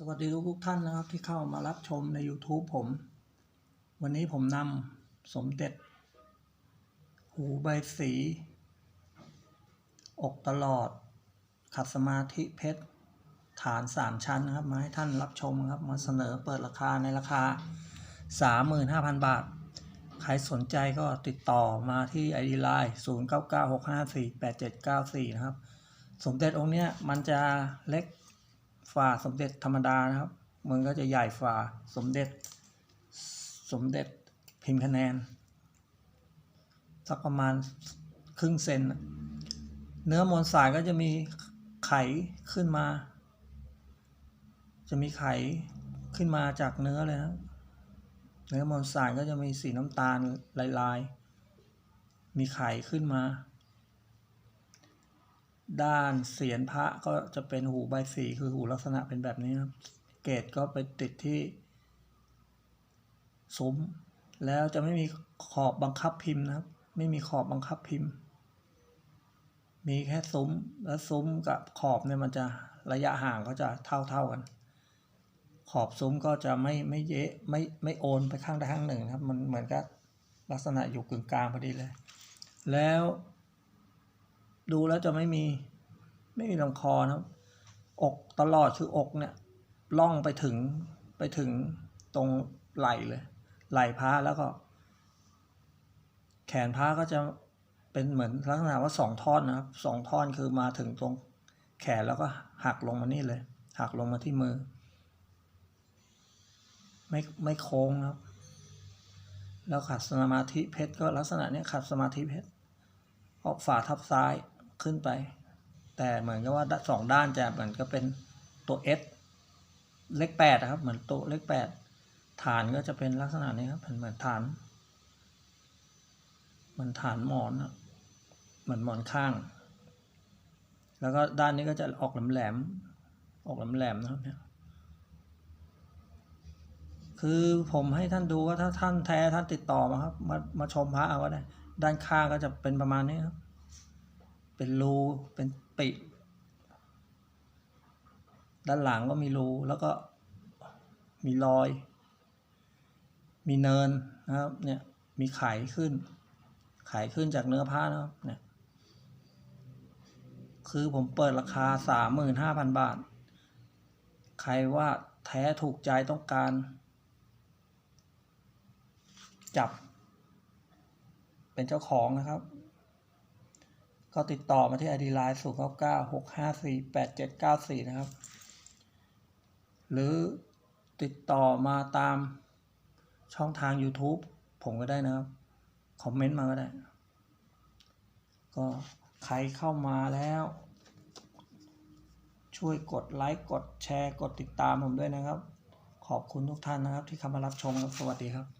สวัสดีทุกทุกท่านนะครับที่เข้ามารับชมใน YouTube ผม วันนี้ผมนำสมเด็จ หูใบสี อกตลอด ขัดสมาธิเพชร ฐานสามชั้นนะครับ มาให้ท่านรับชมครับ มาเสนอเปิดราคาในราคา 35,000 บาท ใครสนใจก็ติดต่อมาที่ ID Line 0996548794 นะครับ สมเด็จองค์เนี้ยมันจะเล็ก ฝ่าสมเด็จธรรมดานะครับ มันก็จะใหญ่ฝ่าสมเด็จ สมเด็จพิมพ์คะแนน สักประมาณครึ่งเซน เนื้อมวลสายก็จะมีไขขึ้นมา จะมีไขขึ้นมาจากเนื้อเลยนะเนื้อมวลสายก็จะมีสีน้ำตาลลายๆ มีไข่ขึ้นมา ด้านเสียนพระก็จะเป็นหูใบสีคือหูลักษณะเป็นแบบนี้ครับ เกตก็ไปติดที่ซุ้มแล้วจะไม่มีขอบบังคับพิมพ์นะครับ ไม่มีขอบบังคับพิมพ์ มีแค่ซุ้มแล้วซุ้มกับขอบเนี่ยมันจะระยะห่างก็จะเท่าเท่าๆกัน ขอบซุ้มก็จะไม่ไม่เยะไม่ไม่โอนไปข้างใดข้างหนึ่งครับ มันเหมือนกับลักษณะอยู่กึ่งกลางพอดีเลย แล้ว ดูแล้วจะไม่มีไม่มีลำคอนะครับ อกตลอดคืออกเนี่ยล่องไปถึงไปถึงตรงไหล่เลย ไหล่พระแล้วก็ แขนพระก็จะเป็นเหมือนลักษณะว่าสองท่อนนะครับสองท่อนคือมาถึงตรงแขนแล้วก็หักลงมานี่เลย หักลงมาที่มือ ไม่ไม่โค้งครับ แล้วขัดสมาธิเพชรก็ลักษณะเนี้ยขัดสมาธิเพชรออกฝ่าทับซ้าย ขึ้นไป แต่เหมือนกับว่าสองด้านจะเหมือนก็เป็นตัว S เลขแปดนะครับ เหมือนตัวเลขแปดฐานก็จะเป็นลักษณะนี้ครับเหมือนฐาน เหมือนฐานหมอนเหมือนหมอนข้าง แล้วก็ด้านนี้ก็จะออกแหลมๆออกแหลมๆนะครับเนี่ยคือผมให้ท่านดูว่าถ้าท่านแท้ท่านติดต่อมาครับ มามาชมพระเอาก็ได้ ด้านข้างก็จะเป็นประมาณนี้ครับ เป็นรูเป็นปิด้านหลังก็มีรูแล้วก็มีรอย มีเนินนะครับเนี่ยมีไขขึ้น ไขขึ้นจากเนื้อผ้านะครับเนี่ยคือผมเปิดราคาสามหมื่นห้าพันบาท ใครว่าแท้ถูกใจต้องการ จับ เป็นเจ้าของนะครับ ก็ติดต่อมาที่ ID Line 0 9 9 6 5 4 8 7 9 4 นะครับ หรือติดต่อมาตามช่องทาง YouTube ผมก็ได้นะครับ คอมเมนต์มาก็ได้ ก็ใครเข้ามาแล้ว ช่วยกดไลค์กดแชร์ กดติดตามผมด้วยนะครับ ขอบคุณทุกท่านนะครับที่เข้ามารับชมครับสวัสดีครับ